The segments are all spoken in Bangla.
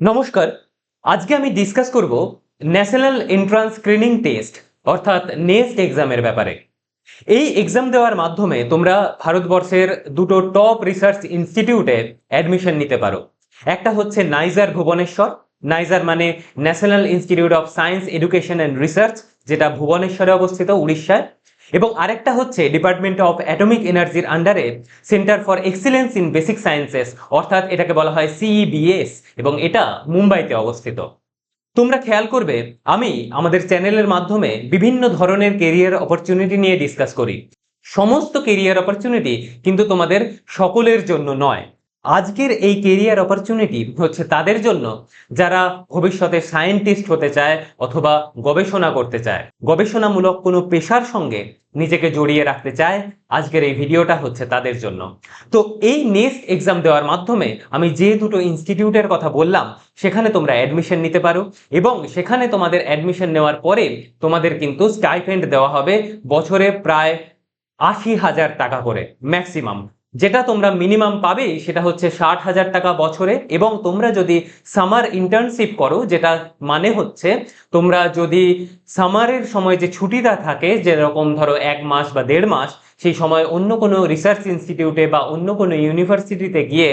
নমস্কার। আজকে আমি ডিসকাস করব ন্যাশনাল এন্ট্রান্স স্ক্রিনিং টেস্ট অর্থাৎ নেস্ট এক্সামের ব্যাপারে। এই এক্সাম দেওয়ার মাধ্যমে তোমরা ভারতবর্ষের দুটো টপ রিসার্চ ইনস্টিটিউটে অ্যাডমিশন নিতে পারো। একটা হচ্ছে নাইজার ভুবনেশ্বর। নাইজার মানে national institute of science education and research যেটা ভুবনেশ্বরে অবস্থিত, উড়িষ্যায়। এবং আরেকটা হচ্ছে ডিপার্টমেন্ট অফ অ্যাটমিক এনার্জির আন্ডারে centre for excellence in basic sciences অর্থাৎ এটাকে বলা হয় সিইবিএস এবং এটা মুম্বাইতে অবস্থিত। তোমরা খেয়াল করবে, আমি আমাদের চ্যানেলের মাধ্যমে বিভিন্ন ধরনের কেরিয়ার অপরচুনিটি নিয়ে ডিসকাস করি। সমস্ত কেরিয়ার অপরচুনিটি কিন্তু তোমাদের সকলের জন্য নয়। আজকের এই কেরিয়ার অপরচুনিটি হচ্ছে তাদের জন্য যারা ভবিষ্যতে সায়েন্টিস্ট হতে চায় অথবা গবেষণা করতে চায়। গবেষণামূলক কোনো পেশার সঙ্গে নিজেকে জড়িয়ে রাখতে চায় আজকের এই ভিডিওটা হচ্ছে তাদের জন্য। তো এই নেক্সট এক্সাম দেওয়ার মাধ্যমে আমি যে দুটো ইনস্টিটিউটের কথা বললাম, সেখানে তোমরা অ্যাডমিশন নিতে পারো এবং সেখানে তোমাদের অ্যাডমিশন নেওয়ার পরে তোমাদের কিন্তু স্টাইফেন্ড দেওয়া হবে বছরে প্রায় আশি হাজার টাকা করে ম্যাক্সিমাম যেটা তোমরা মিনিমাম পাবে সেটা হচ্ছে ষাট হাজার টাকা বছরে এবং তোমরা যদি সামার ইন্টার্নশিপ করো, যেটা মানে হচ্ছে তোমরা যদি সামারের সময় যে ছুটিটা থাকে, যেরকম ধরো এক মাস বা দেড় মাস, সেই সময় অন্য কোনো রিসার্চ ইনস্টিটিউটে বা অন্য কোনো ইউনিভার্সিটিতে গিয়ে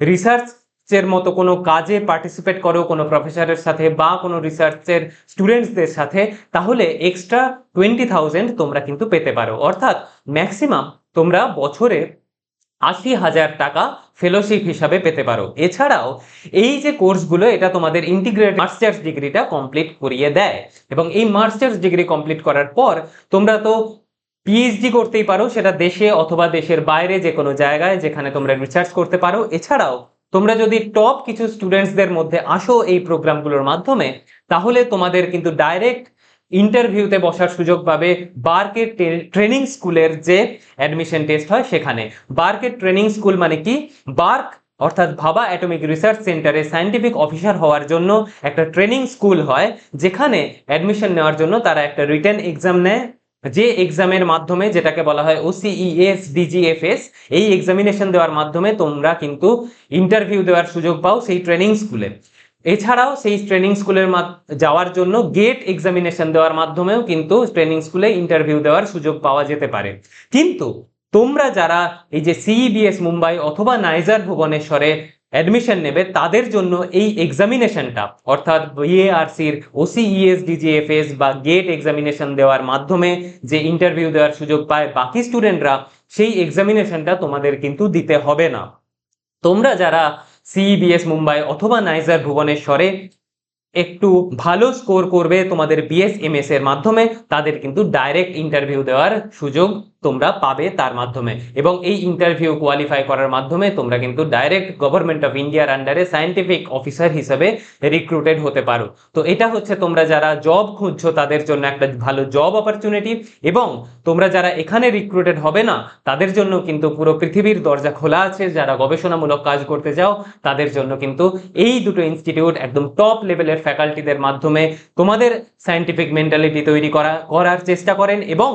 রিসার্চ এর মতো কোনো কাজে পার্টিসিপেট করো কোনো প্রফেসরের সাথে বা কোনো রিসার্চের স্টুডেন্টসদের সাথে, তাহলে এক্সট্রা টোয়েন্টি থাউজেন্ড তোমরা কিন্তু পেতে পারো। অর্থাৎ ম্যাক্সিমাম তোমরা বছরে আশি হাজার টাকা ফেলোশিপ হিসাবে পেতে পারো। এছাড়াও, এই যে কোর্সগুলো, এটা তোমাদের ইন্টিগ্রেট মাস্টার্স ডিগ্রিটা কমপ্লিট করিয়ে দেয়। এবং এই মাস্টার্স ডিগ্রি কমপ্লিট করার পর, তোমরা তো পিএইচডি করতেই পারো, সেটা দেশে অথবা দেশের বাইরে যে কোনো জায়গায়, যেখানে তোমরা রিসার্চ করতে পারো। এছাড়াও, তোমরা যদি টপ কিছু স্টুডেন্টসদের মধ্যে আসো এই প্রোগ্রামগুলোর মাধ্যমে, তাহলে তোমাদের কিন্তু ডাইরেক্ট ইন্টারভিউতে বসার সুযোগ পাবে বার্কের ট্রেনিং স্কুলের যে অ্যাডমিশন টেস্ট হয় সেখানে। বার্কের ট্রেনিং স্কুল মানে কি? বার্ক অর্থাৎ ভাবা অ্যাটমিক রিসার্চ সেন্টারে সায়েন্টিফিক অফিসার হওয়ার জন্য একটা ট্রেনিং স্কুল হয়, যেখানে অ্যাডমিশন নেওয়ার জন্য তারা একটা রিটার্ন এক্সাম নেয়। যে এক্সামের মাধ্যমে যেটাকে বলা হয় ওসিইএস ডিজিএফএস এই এক্সামিনেশন দেওয়ার মাধ্যমে তোমরা কিন্তু ইন্টারভিউ দেওয়ার সুযোগ পাও সেই ট্রেনিং স্কুলে এছাড়াও সেই ট্রেনিং স্কুলের যাওয়ার জন্য গেট এক্সামিনেশন দেওয়ার মাধ্যমেও কিন্তু ট্রেনিং স্কুলে ইন্টারভিউ দেওয়ার সুযোগ পাওয়া যেতে পারে। কিন্তু তোমরা যারা এই যে সিইবিএস মুম্বাই অথবা নাইজার ভুবনেশ্বরে অ্যাডমিশন নেবে, তাদের জন্য এই এক্সামিনেশনটা অর্থাৎ বিএআরসির ওসিইএস ডিজিএফএস বা গেট এক্সামিনেশন দেওয়ার মাধ্যমে যে ইন্টারভিউ দেওয়ার সুযোগ পায় বাকি স্টুডেন্টরা সেই এক্সামিনেশনটা তোমাদের কিন্তু দিতে হবে না। তোমরা যারা সিইবিএস মুম্বাই অথবা নাইজার ভুবনেশ্বরে একটু ভালো স্কোর করবে তোমাদের বিএসএমএস এর মাধ্যমে, তাদের কিন্তু ডাইরেক্ট ইন্টারভিউ দেওয়ার সুযোগ তোমরা পাবে তার মাধ্যমে। এবং এই ইন্টারভিউ কোয়ালিফাই করার মাধ্যমে তোমরা কিন্তু ডাইরেক্ট গভর্নমেন্ট অফ ইন্ডিয়ার আন্ডারে সায়েন্টিফিক অফিসার হিসেবে রিক্রুটেড হতে পারো। তো এটা হচ্ছে তোমরা যারা জব খুঁজছো, তাদের জন্য একটা ভালো জব অপরচুনিটি এবং তোমরা যারা এখানে রিক্রুটেড হবে না, তাদের জন্য কিন্তু পুরো পৃথিবীর দরজা খোলা আছে। যারা গবেষণামূলক কাজ করতে যাও তাদের জন্য কিন্তু এই দুটো ইনস্টিটিউট একদম টপ লেভেলের ফ্যাকাল্টিদের মাধ্যমে তোমাদের সায়েন্টিফিক মেন্টালিটি তৈরি করা করার চেষ্টা করেন এবং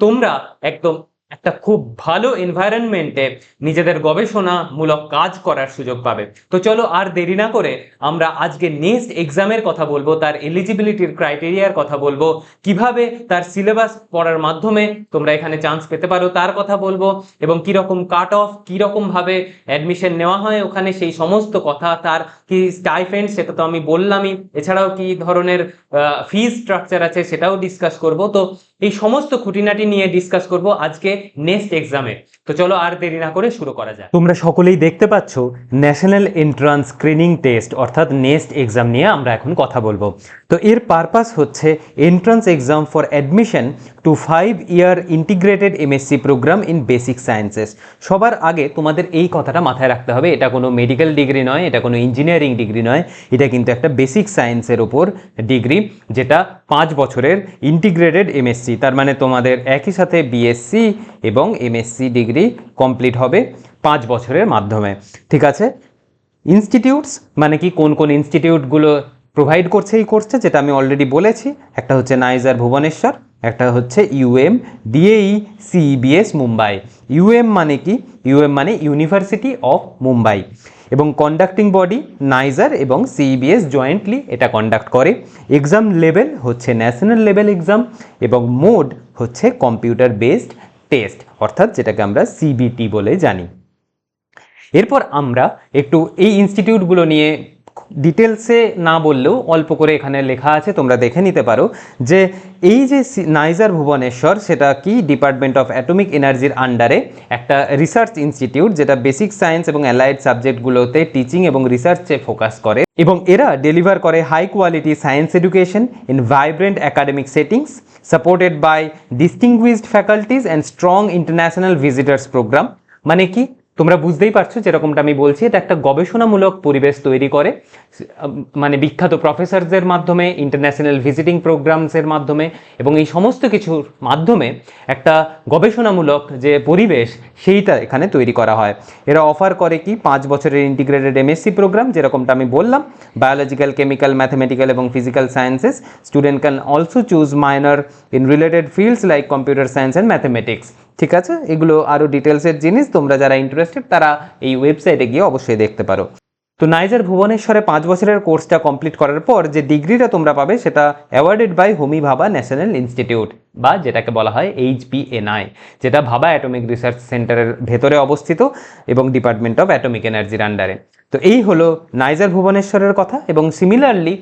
তোমরা একদম একটা খুব ভালো এনভায়রনমেন্টে নিজেদের গবেষণামূলক কাজ করার সুযোগ পাবে। তো চলো আর দেরি না করে আমরা আজকে নেক্সট এক্সামের কথা বলব, তার এলিজিবিলিটির ক্রাইটেরিয়ার কথা বলব, কীভাবে তার সিলেবাস পড়ার মাধ্যমে তোমরা এখানে চান্স পেতে পারো তার কথা বলব, এবং কীরকম কাট অফ কীরকম ভাবে অ্যাডমিশন নেওয়া হয় ওখানে সেই সমস্ত কথা, তার কি স্টাইফেন্ড সেটা তো আমি বললামই, এছাড়াও কি ধরনের ফিজ স্ট্রাকচার আছে সেটাও ডিসকাস করব। তো এই সমস্ত খুঁটিনাটি নিয়ে ডিসকাস করব আজকে নেক্সট এক্সামে তো চলো আর দেরি না করে শুরু করা যায় তোমরা সকলেই দেখতে পাচ্ছ ন্যাশনাল এন্ট্রান্স স্ক্রিনিং টেস্ট অর্থাৎ নেক্সট এক্সাম নিয়ে আমরা এখন কথা বলব। তো এর পারপাস হচ্ছে entrance exam for admission to five year integrated MSc programme in basic sciences সবার আগে তোমাদের এই কথাটা মাথায় রাখতে হবে, এটা কোনো মেডিকেল ডিগ্রি নয়, এটা কোনো ইঞ্জিনিয়ারিং ডিগ্রি নয়, এটা কিন্তু একটা বেসিক সায়েন্সের ওপর ডিগ্রি যেটা পাঁচ বছরের ইন্টিগ্রেটেড এমএসসি তার মানে তোমাদের একই সাথে বিএসসি এবং এমএসসি ডিগ্রি কমপ্লিট হবে পাঁচ বছরের মাধ্যমে। ঠিক আছে? ইনস্টিটিউটস মানে কি, কোন কোন ইনস্টিটিউটগুলো প্রোভাইড করছে এই কোর্সটা যেটা আমি অলরেডি বলেছি, একটা হচ্ছে নাইজার ভুবনেশ্বর একটা হচ্ছে UM DAE CBS Mumbai UM মানে কি? ইউএম মানে ইউনিভার্সিটি অফ মুম্বাই এবং কন্ডাক্টিং বডি নাইজার এবং সিবিএস জয়েন্টলি এটা কন্ডাক্ট করে। এক্সাম লেভেল হচ্ছে ন্যাশনাল লেভেল এক্সাম এবং মোড হচ্ছে কম্পিউটার বেসড টেস্ট অর্থাৎ যেটাকে আমরা সিবিটি বলে জানি। এরপর আমরা একটু এই ইনস্টিটিউটগুলো নিয়ে ডিটেলসে না বললেও অল্প করে এখানে লেখা আছে, তোমরা দেখে নিতে পারো যে এই যে নাইজার ভুবনেশ্বর, সেটা কি ডিপার্টমেন্ট অফ অ্যাটমিক এনার্জির আন্ডারে একটা রিসার্চ ইনস্টিটিউট যেটা বেসিক সায়েন্স এবং অ্যালাইড সাবজেক্টগুলোতে টিচিং এবং রিসার্চে ফোকাস করে এবং এরা ডেলিভার করে high quality science education in vibrant academic settings supported by distinguished faculties and strong international visitors programme মানে কি? তোমরা বুঝতেই পারছ যেরকমটা আমি বলছি, এটা একটা গবেষণামূলক পরিবেশ তৈরি করে মানে বিখ্যাত প্রফেসরদের মাধ্যমে ইন্টারন্যাশনাল ভিজিটিং প্রোগ্রামসের মাধ্যমে, এবং এই সমস্ত কিছুর মাধ্যমে একটা গবেষণামূলক যে পরিবেশ, সেইটা এখানে তৈরি করা হয়। এরা অফার করে কি, পাঁচ বছরের ইন্টিগ্রেটেড এমএসসি প্রোগ্রাম যেরকমটা আমি বললাম বায়োলজিক্যাল কেমিক্যাল ম্যাথমেটিক্যাল এবং physical sciences student can also choose minor in related fields like computer science and mathematics ঠিক আছে? এগুলো আরও ডিটেলসের জিনিস, তোমরা যারা ইন্টারেস্টেড তারা এই ওয়েবসাইটে গিয়ে অবশ্যই দেখতে পারো। তো নাইজার ভুবনেশ্বরে পাঁচ বছরের কোর্সটা কমপ্লিট করার পর যে ডিগ্রিটা তোমরা পাবে, সেটা অ্যাওয়ার্ডেড বাই হোমি ভাবা ন্যাশনাল ইনস্টিটিউট বা যেটাকে বলা হয় এইচপিএনআই যেটা ভাবা অ্যাটমিক রিসার্চ সেন্টারের ভেতরে অবস্থিত, এবং ডিপার্টমেন্ট অফ অ্যাটমিক এনার্জির আন্ডারে তো এই হলো নাইজার ভুবনেশ্বরের কথা, এবং সিমিলারলি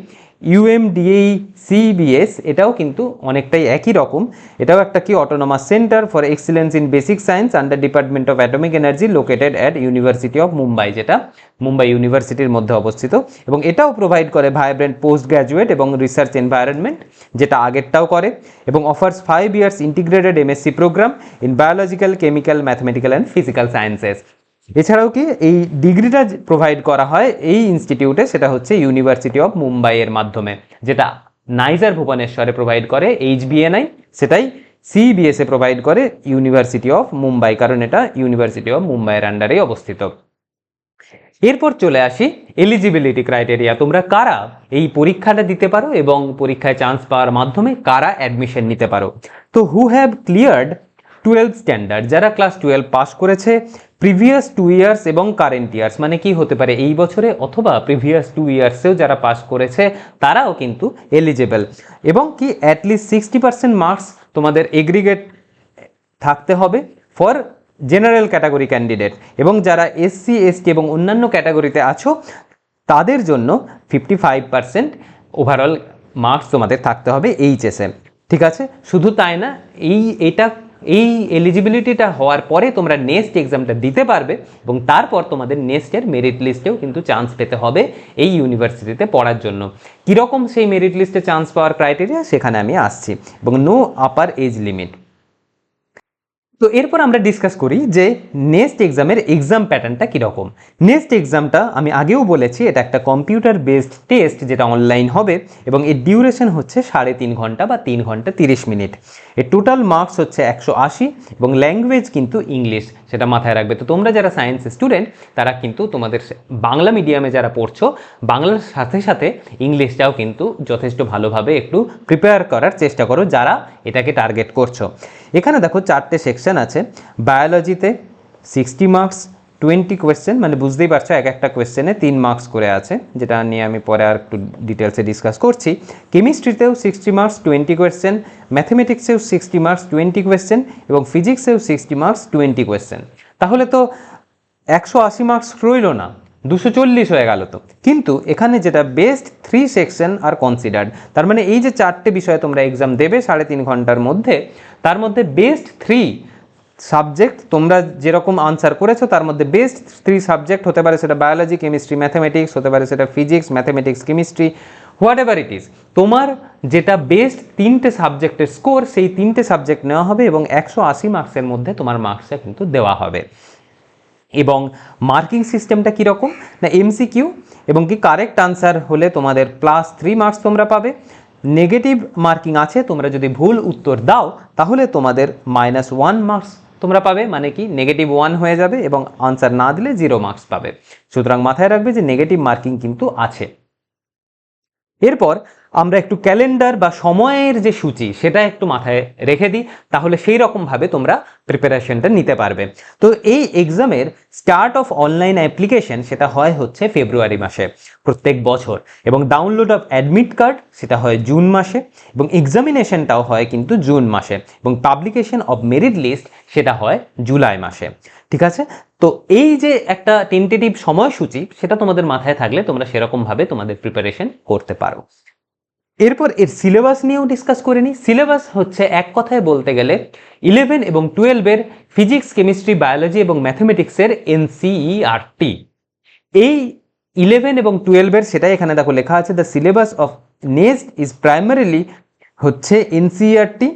ইউএমডিএই সিবিএস এটাও কিন্তু অনেকটাই একই রকম। এটাও একটা কি autonomous centre for excellence in basic science under department of atomic energy located at university of Mumbai যেটা মুম্বাই ইউনিভার্সিটির মধ্যে অবস্থিত। এবং এটাও প্রোভাইড করে ভাইব্রেন্ট পোস্ট গ্র্যাজুয়েট এবং রিসার্চ এনভায়রনমেন্ট যেটা আগেরটাও করে। এবং offers five years integrated MSc programme in biological chemical mathematical and physical sciences এছাড়াও কি এই ডিগ্রিটা প্রোভাইড করা হয় এই ইনস্টিটিউটে সেটা হচ্ছে ইউনিভার্সিটি অফ মুম্বাইয়ের মাধ্যমে, যেটা নাইজার ভুবনেশ্বরে প্রোভাইড করে এইচবিএনআই সেটাই সিবিএসএ প্রোভাইড করে ইউনিভার্সিটি অফ মুম্বাই কারণ এটা ইউনিভার্সিটি অফ মুম্বাইয়ের আন্ডারেই অবস্থিত। এরপর চলে আসি এলিজিবিলিটি ক্রাইটেরিয়া তোমরা কারা এই পরীক্ষাটা দিতে পারো এবং পরীক্ষায় চান্স পাওয়ার মাধ্যমে কারা অ্যাডমিশন নিতে পারো? তো who have cleared twelve standard যারা ক্লাস টুয়েলভ পাস করেছে প্রিভিয়াস টু ইয়ার্স এবং কারেন্ট ইয়ার্স মানে কি হতে পারে? এই বছরে অথবা প্রিভিয়াস টু ইয়ার্সেও যারা পাস করেছে, তারাও কিন্তু এলিজেবল এবং কি at least sixty percent marks তোমাদের এগ্রিগেট থাকতে হবে ফর জেনারেল ক্যাটাগরি ক্যান্ডিডেট এবং যারা এসসি এসটি এবং অন্যান্য ক্যাটাগরিতে আছো, তাদের জন্য fifty five percent overall marks তোমাদের থাকতে হবে এইচএসএ ঠিক আছে? শুধু তাই না, এই, এটা এই এলিজিবিলিটিটা হওয়ার পরে তোমরা নেক্সট এক্সামটা দিতে পারবে এবং তারপর তোমাদের নেক্সটের মেরিট লিস্টেও কিন্তু চান্স পেতে হবে এই ইউনিভার্সিটিতে পড়ার জন্য। কীরকম সেই মেরিট লিস্টে চান্স পাওয়ার ক্রাইটেরিয়া সেখানে আমি আসছি এবং নো আপার এজ লিমিট তো এরপর আমরা ডিসকাস করি যে নেক্সট এক্সামের এক্সাম প্যাটার্নটা কীরকম? নেক্সট এক্সামটা আমি আগেও বলেছি, এটা একটা কম্পিউটার বেসড টেস্ট যেটা অনলাইন হবে এবং এর ডিউরেশন হচ্ছে সাড়ে তিন ঘণ্টা বা তিন ঘণ্টা তিরিশ মিনিট। এর টোটাল মার্কস হচ্ছে একশো আশি এবং ল্যাঙ্গুয়েজ কিন্তু ইংলিশ সেটা মাথায় রাখবে। তো তোমরা যারা সায়েন্স স্টুডেন্ট তারা কিন্তু তোমাদের বাংলা মিডিয়ামে যারা পড়ছো, বাংলার সাথে সাথে ইংলিশটাও কিন্তু যথেষ্ট ভালোভাবে একটু প্রিপেয়ার করার চেষ্টা করো যারা এটাকে টার্গেট করছ। এখানে দেখো চারটে সেকশন আছে। বায়োলজিতে সিক্সটি মার্কস টোয়েন্টি কোয়েশ্চেন মানে বুঝতেই পারছ, এক একটা কোয়েশ্চেনে তিন মার্কস করে আছে, যেটা নিয়ে আমি পরে আর একটু ডিটেলসে ডিসকাস করছি। কেমিস্ট্রিতেও সিক্সটি মার্কস টোয়েন্টি কোয়েশ্চেন ম্যাথমেটিক্সেও সিক্সটি মার্কস টোয়েন্টি কোয়েশ্চেন এবং ফিজিক্সেও সিক্সটি মার্কস টোয়েন্টি কোয়েশ্চেন তাহলে তো একশো আশি মার্কস রইল না, দুশো চল্লিশ হয়ে গেল তো। কিন্তু এখানে যেটা best three section are considered তার মানে এই যে চারটে বিষয়ে তোমরা এক্সাম দেবে সাড়ে তিন ঘণ্টার মধ্যে, তার মধ্যে বেস্ট থ্রি সাবজেক্ট তোমরা যেরকম আনসার করেছ, তার মধ্যে বেস্ট থ্রি সাবজেক্ট হতে পারে সেটা বায়োলজি কেমিস্ট্রি ম্যাথমেটিক্স হতে পারে সেটা physics mathematics chemistry whatever it is তোমার যেটা বেস্ট তিনটে সাবজেক্টের স্কোর সেই তিনটে সাবজেক্ট নেওয়া হবে এবং একশো আশি মার্কসের মধ্যে তোমার মার্কসটা কিন্তু দেওয়া হবে। এবং মার্কিং সিস্টেমটা কীরকম? না এমসিকিউ এবং কি কারেক্ট আনসার হলে তোমাদের প্লাস থ্রি মার্কস তোমরা পাবে। নেগেটিভ মার্কিং আছে, তোমরা যদি ভুল উত্তর দাও, তাহলে তোমাদের মাইনাস ওয়ান মার্কস তোমরা পাবে মানে কি নেগেটিভ ওয়ান হয়ে যাবে এবং আনসার না দিলে জিরো মার্কস পাবে। সুতরাং মাথায় রাখবে যে নেগেটিভ মার্কিং কিন্তু আছে। এরপর আমরা একটু ক্যালেন্ডার বা সময়ের যে সূচি, সেটা একটু মাথায় রেখে দিই, তাহলে সেই রকমভাবে তোমরা প্রিপারেশনটা নিতে পারবে। তো এই এক্সামের স্টার্ট অফ অনলাইন অ্যাপ্লিকেশন সেটা হয় হচ্ছে ফেব্রুয়ারি মাসে, প্রত্যেক বছর। এবং ডাউনলোড অফ অ্যাডমিট কার্ড সেটা হয় জুন মাসে। এবং এক্সামিনেশনটাও হয় কিন্তু জুন মাসে। এবং পাবলিকেশন অফ মেরিট লিস্ট সেটা হয় জুলাই মাসে। ঠিক আছে? তো এই যে একটা টেন্টেটিভ সময়সূচি, সেটা তোমাদের মাথায় থাকলে তোমরা সেরকমভাবে তোমাদের প্রিপারেশন করতে পারো। এরপর এর সিলেবাস নিয়েও ডিসকাস করে নিই। সিলেবাস হচ্ছে এক কথায় বলতে গেলে ইলেভেন এবং টুয়েলভের ফিজিক্স কেমিস্ট্রি বায়োলজি এবং ম্যাথমেটিক্সের এনসিইআরটি এই ইলেভেন এবং টুয়েলভের সেটাই এখানে দেখো লেখা আছে the syllabus of NEST is primarily হচ্ছে এনসিইআরটি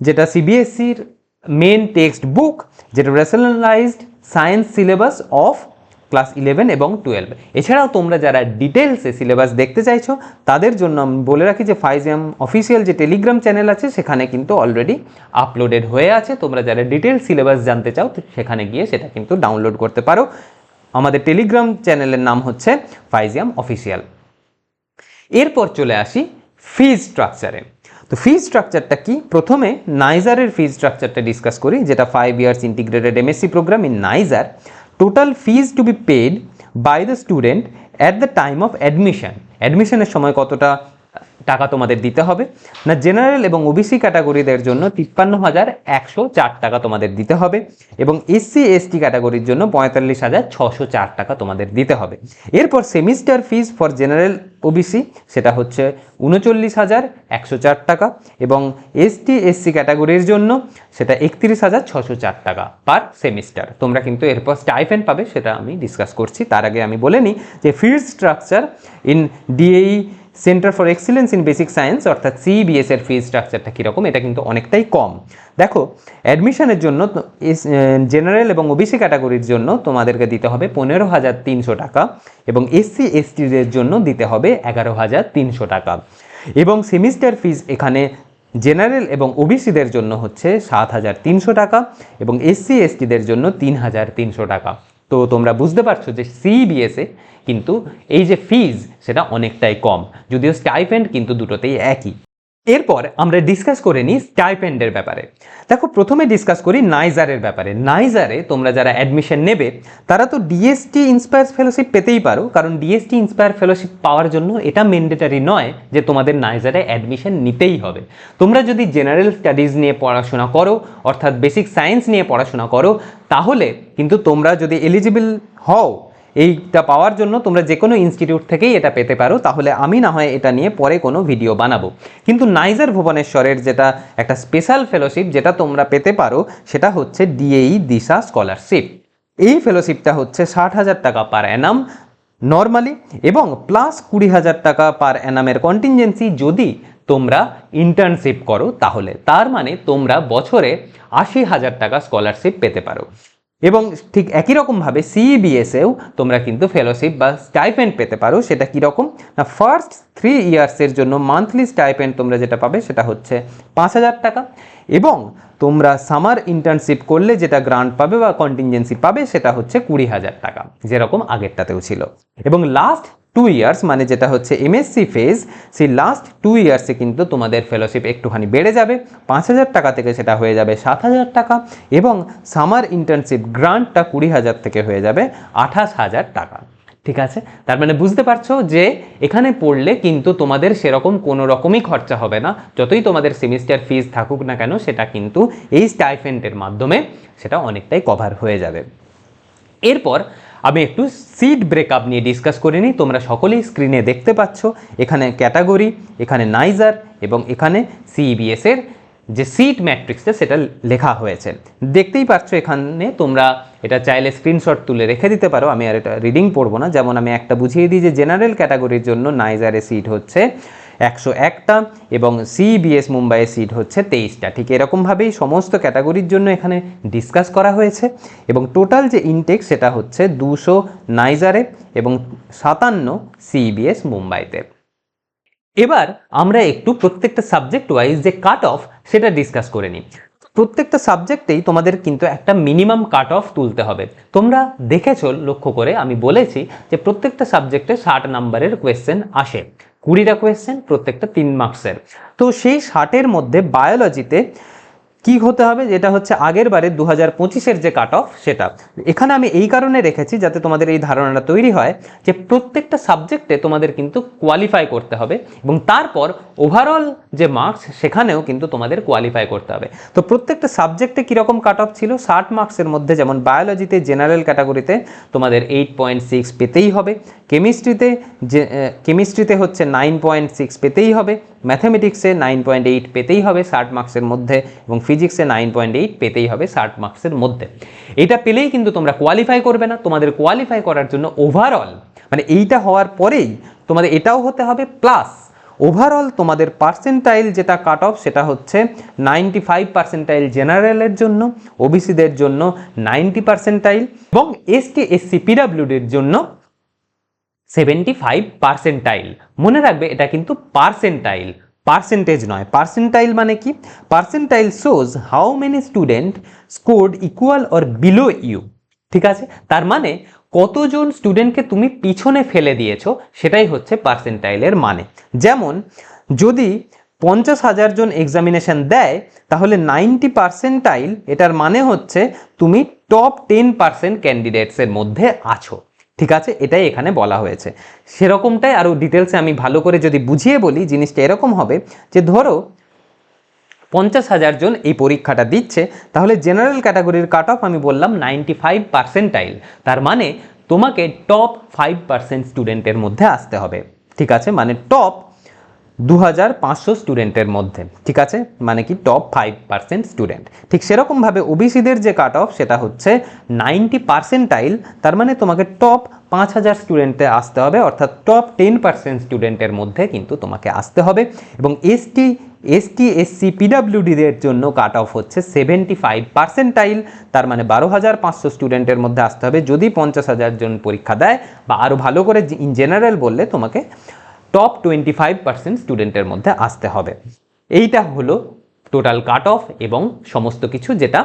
যেটা সিবিএসসির মেন টেক্সট বুক যেটা rationalised science syllabus of class eleven এবং টুয়েলভ এছাড়াও তোমরা যারা ডিটেলসে সিলেবাস দেখতে চাইছো, তাদের জন্য আমি বলে রাখি যে ফাইজিয়াম অফিসিয়াল যে টেলিগ্রাম চ্যানেল আছে, সেখানে কিন্তু অলরেডি আপলোডেড হয়ে আছে। তোমরা যারা ডিটেলস সিলেবাস জানতে চাও সেখানে গিয়ে সেটা কিন্তু ডাউনলোড করতে পারো। আমাদের টেলিগ্রাম চ্যানেলের নাম হচ্ছে ফাইজিয়াম অফিসিয়াল এরপর চলে আসি ফিজ স্ট্রাকচারে তো ফিজ স্ট্রাকচারটা কি? প্রথমে নাইজারের ফিজ স্ট্রাকচারটা ডিসকাস করি, যেটা five years integrated MSc programme in NISER total fees to be paid by the student at the time of admission অ্যাডমিশনের সময় কতটা? টাকা তোমাদের দিতে হবে। না জেনারেল এবং ওবিসি ক্যাটাগরিদের জন্য তিপ্পান্ন হাজার একশো চার টাকা তোমাদের দিতে হবে এবং এসসি এসটি ক্যাটাগরির জন্য পঁয়তাল্লিশ হাজার ছশো চার টাকা তোমাদের দিতে হবে। এরপর semester fees for general OBC সেটা হচ্ছে উনচল্লিশ হাজার একশো চার টাকা এবং এসটি এসসি ক্যাটাগরির জন্য সেটা একত্রিশ হাজার ছশো চার টাকা পার সেমিস্টার তোমরা কিন্তু এরপর স্টাইফেন পাবে, সেটা আমি ডিসকাস করছি। তার আগে আমি বলে নিই যে fees structure in DAE centre for excellence in basic science অর্থাৎ সিবিএস এর ফিজ স্ট্রাকচারটা কীরকম, এটা কিন্তু অনেকটাই কম। দেখো অ্যাডমিশনের জন্য জেনারেল এবং ওবিসি ক্যাটাগরির জন্য তোমাদেরকে দিতে হবে পনেরো হাজার তিনশো টাকা এবং এসসি এসটিদের জন্য দিতে হবে এগারো হাজার তিনশো টাকা। এবং সেমিস্টার ফিজ এখানে জেনারেল এবং ওবিসিদের জন্য হচ্ছে সাত হাজার তিনশো টাকা এবং এসসি এসটিদের জন্য তিন হাজার তিনশো টাকা। তো তোমরা বুঝতে পারছ যে সিবিএসএ কিন্তু এই যে ফিজ সেটা অনেকটাই কম। যদিও স্টাইপেন্ড কিন্তু দুটোতেই একই। এরপর আমরা ডিসকাস করে নিই স্টাইপেন্ডের ব্যাপারে। দেখো, প্রথমে ডিসকাস করি নাইজারের ব্যাপারে। নাইজারে তোমরা যারা অ্যাডমিশন নেবে, তারা তো ডিএসটি ইন্সপায়ার ফেলোশিপ পেতেই পারো। কারণ ডিএসটি ইন্সপায়ার ফেলোশিপ পাওয়ার জন্য এটা ম্যান্ডেটারি নয় যে তোমাদের নাইজারে অ্যাডমিশন নিতেই হবে। তোমরা যদি জেনারেল স্টাডিজ নিয়ে পড়াশোনা করো, অর্থাৎ বেসিক সায়েন্স নিয়ে পড়াশোনা করো, তাহলে কিন্তু তোমরা যদি এলিজিবল হও এইটা পাওয়ার জন্য তোমরা যে কোনো ইনস্টিটিউট থেকেই এটা পেতে পারো, তাহলে আমি না হয় এটা নিয়ে পরে কোনো ভিডিও বানাবো। কিন্তু নাইজার ভুবনেশ্বরের যেটা একটা স্পেশাল ফেলোশিপ যেটা তোমরা পেতে পারো, সেটা হচ্ছে ডিএই দিশা স্কলারশিপ। এই ফেলোশিপটা হচ্ছে ষাট হাজার টাকা পার অ্যানাম নর্মালি এবং প্লাস কুড়ি হাজার টাকা পার অ্যানামের কন্টিনজেন্সি যদি তোমরা ইন্টার্নশিপ করো, তাহলে তার মানে তোমরা বছরে আশি হাজার টাকা স্কলারশিপ পেতে পারো। এবং ঠিক একই রকমভাবে সিইবিএসেও তোমরা কিন্তু ফেলোশিপ বা স্টাইপেন্ড পেতে পারো। সেটা কীরকম না ফার্স্ট থ্রি ইয়ার্সের জন্য মান্থলি স্টাইপেন্ড তোমরা যেটা পাবে সেটা হচ্ছে পাঁচ হাজার টাকা। এবং তোমরা সামার ইন্টার্নশিপ করলে যেটা গ্রান্ট পাবে বা কন্টিনজেন্সি পাবে সেটা হচ্ছে কুড়ি হাজার টাকা। যেরকম আগেরটাতেও ছিল। এবং লাস্ট টু ইয়ার্স মানে যেটা হচ্ছে এমএসসি ফেজ সেই লাস্ট টু ইয়ার্সে কিন্তু তোমাদের ফেলোশিপ একটুখানি বেড়ে যাবে। পাঁচ হাজার টাকা থেকে সেটা হয়ে যাবে সাত হাজার টাকা এবং সামার ইন্টার্নশিপ গ্রান্টটা কুড়ি হাজার থেকে হয়ে যাবে আঠাশ হাজার টাকা। ঠিক আছে? তার মানে বুঝতে পারছ যে এখানে পড়লে কিন্তু তোমাদের সেরকম কোনো রকমই খরচা হবে না। যতই তোমাদের সেমিস্টার ফিজ থাকুক না কেন, সেটা কিন্তু এই স্টাইফেন্টের মাধ্যমে সেটা অনেকটাই কভার হয়ে যাবে। এরপর আমি একটু সিট ব্রেকআপ নিয়ে ডিসকাস করে নিই। তোমরা সকলেই স্ক্রিনে দেখতে পাচ্ছ। এখানে ক্যাটাগরি এখানে নাইজার এবং এখানে সিইবিএস এর যে সিট ম্যাট্রিক্সটা সেটা লেখা হয়েছে। দেখতেই পাচ্ছ এখানে তোমরা এটা চাইলে স্ক্রিনশট তুলে রেখে দিতে পারো। আমি আর এটা রিডিং পড়ব না। যেমন আমি একটা বুঝিয়ে দিই যে জেনারেল ক্যাটাগরির জন্য নাইজারে সিট হচ্ছে একশো একটা এবং সিবিএস মুম্বাইয়ের সিট হচ্ছে তেইশটা। ঠিক এরকমভাবেই সমস্ত ক্যাটাগরির জন্য এখানে ডিসকাস করা হয়েছে এবং টোটাল যে ইনটেক সেটা হচ্ছে দুশো নাইজারে এবং সাতান্ন সিবিএস মুম্বাইতে এবার আমরা একটু প্রত্যেকটা সাবজেক্ট ওয়াইজ যে কাট অফ সেটা ডিসকাস করে নিই। প্রত্যেকটা সাবজেক্টেই তোমাদের কিন্তু একটা মিনিমাম কাট অফ তুলতে হবে। তোমরা দেখেছ, লক্ষ্য করে আমি বলেছি যে প্রত্যেকটা সাবজেক্টে ষাট নাম্বারের কোয়েশ্চেন আসে। কুড়িটা কোয়েশ্চেন প্রত্যেকটা তিন মার্কসের তো সেই ষাটের মধ্যে বায়োলজিতে কি হতে হবে? যেটা হচ্ছে আগের বারে দু হাজার পঁচিশের যে কাট অফ সেটা। এখানে আমি এই কারণে রেখেছি যাতে তোমাদের এই ধারণাটা তৈরি হয় যে প্রত্যেকটা সাবজেক্টে তোমাদের কিন্তু কোয়ালিফাই করতে হবে এবং তারপর ওভারঅল যে মার্কস সেখানেও কিন্তু তোমাদের কোয়ালিফাই করতে হবে। তো প্রত্যেকটা সাবজেক্টে কীরকম কাট অফ ছিল? ষাট মার্কসের মধ্যে যেমন বায়োলজিতে জেনারেল ক্যাটাগরিতে তোমাদের এইট পয়েন্ট সিক্স পেতেই হবে। কেমিস্ট্রিতে যে কেমিস্ট্রিতে হচ্ছে নাইন পয়েন্ট সিক্স পেতেই হবে। ম্যাথামেটিক্সে নাইন পয়েন্ট এইট পেতেই হবে ষাট মার্কসের মধ্যে এবং ফিজিক্সে নাইন পয়েন্ট এইট পেতেই হবে ষাট মার্কসের মধ্যে। এটা পেলেই কিন্তু তোমরা কোয়ালিফাই করবে না। তোমাদের কোয়ালিফাই করার জন্য ওভারঅল মানে এইটা হওয়ার পরেই তোমাদের এটাও হতে হবে প্লাস ওভারঅল তোমাদের পার্সেন্টাইল যেটা কাট অফ সেটা হচ্ছে নাইনটি ফাইভ পার্সেন্টাইল জেনারেলের জন্য ওবিসিদের জন্য নাইনটি পার্সেন্টাইল এবং এসটি এসসি পিডাব্লিউডির জন্য সেভেন্টি ফাইভ পার্সেন্টাইল মনে রাখবে, এটা কিন্তু পার্সেন্টাইল পার্সেন্টেজ নয়। পার্সেন্টাইল মানে কি? Percentile shows how many student scored equal or below you ঠিক আছে? তার মানে কতজন স্টুডেন্টকে তুমি পিছনে ফেলে দিয়েছ, সেটাই হচ্ছে পার্সেন্টাইলের মানে। যেমন, যদি পঞ্চাশ হাজার জন এক্সামিনেশন দেয়, তাহলে নাইনটি পার্সেন্টাইল এটার মানে হচ্ছে তুমি টপ টেন পার্সেন্ট ক্যান্ডিডেটসের মধ্যে আছো। ঠিক আছে? এটাই এখানে বলা হয়েছে। সেরকমটাই আরও ডিটেলসে আমি ভালো করে যদি বুঝিয়ে বলি, জিনিসটা এরকম হবে যে ধরো, পঞ্চাশ হাজার জন এই পরীক্ষাটা দিচ্ছে, তাহলে জেনারেল ক্যাটাগরির কাট অফ আমি বললাম নাইনটি ফাইভ পার্সেন্টাইল তার মানে তোমাকে টপ ফাইভ পার্সেন্ট স্টুডেন্টের মধ্যে আসতে হবে। ঠিক আছে? মানে টপ দু হাজার পাঁচশো স্টুডেন্টের মধ্যে, ঠিক আছে? মানে কি টপ ফাইভ পার্সেন্ট স্টুডেন্ট ঠিক সেরকমভাবে ওবিসিদের যে কাট অফ সেটা হচ্ছে নাইনটি পার্সেন্টাইল তার মানে তোমাকে টপ পাঁচ হাজার স্টুডেন্টে আসতে হবে, অর্থাৎ টপ টেন পার্সেন্ট স্টুডেন্টের মধ্যে কিন্তু তোমাকে আসতে হবে। এবং এসটি এসটি এসসি পিডাব্লিউডিদের জন্য কাট অফ হচ্ছে সেভেন্টি ফাইভ পার্সেন্টাইল তার মানে বারো হাজার পাঁচশো স্টুডেন্টের মধ্যে আসতে হবে। যদি পঞ্চাশ হাজার জন পরীক্ষা দেয়, বা আরও ভালো করে ইন জেনারেল বললে তোমাকে টপ টোয়েন্টি ফাইভ পার্সেন্ট স্টুডেন্টের মধ্যে আসতে হবে। এইটা হলো টোটাল কাট অফ এবং সমস্ত কিছু যেটা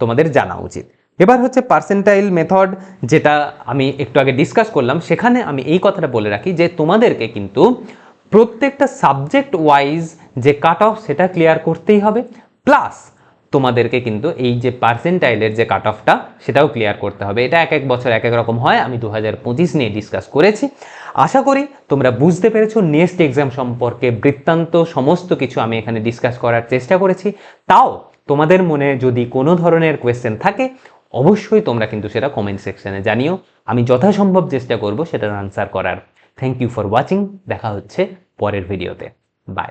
তোমাদের জানা উচিত। এবার হচ্ছে পার্সেন্টাইল মেথড যেটা আমি একটু আগে ডিসকাস করলাম, সেখানে আমি এই কথাটা বলে রাখি যে তোমাদেরকে কিন্তু প্রত্যেকটা সাবজেক্ট ওয়াইজ যে কাট অফ সেটা ক্লিয়ার করতেই হবে। প্লাস তোমাদেরকে কিন্তু এই যে পার্সেন্টাইলের যে কাট অফটা সেটাও ক্লিয়ার করতে হবে। এটা এক এক বছর এক এক রকম হয়। আমি দু হাজার পঁচিশ নিয়ে ডিসকাস করেছি। আশা করি তোমরা বুঝতে পেরেছ নেক্সট এক্সাম সম্পর্কে বৃত্তান্ত সমস্ত কিছু আমি এখানে ডিসকাস করার চেষ্টা করেছি। তাও তোমাদের মনে যদি কোনো ধরনের কোয়েশ্চেন থাকে, অবশ্যই তোমরা কিন্তু সেটা কমেন্ট সেকশনে জানিও। আমি যথাসম্ভব চেষ্টা করব সেটার আনসার করার। থ্যাংক ইউ ফর ওয়াচিং দেখা হচ্ছে পরের ভিডিওতে বাই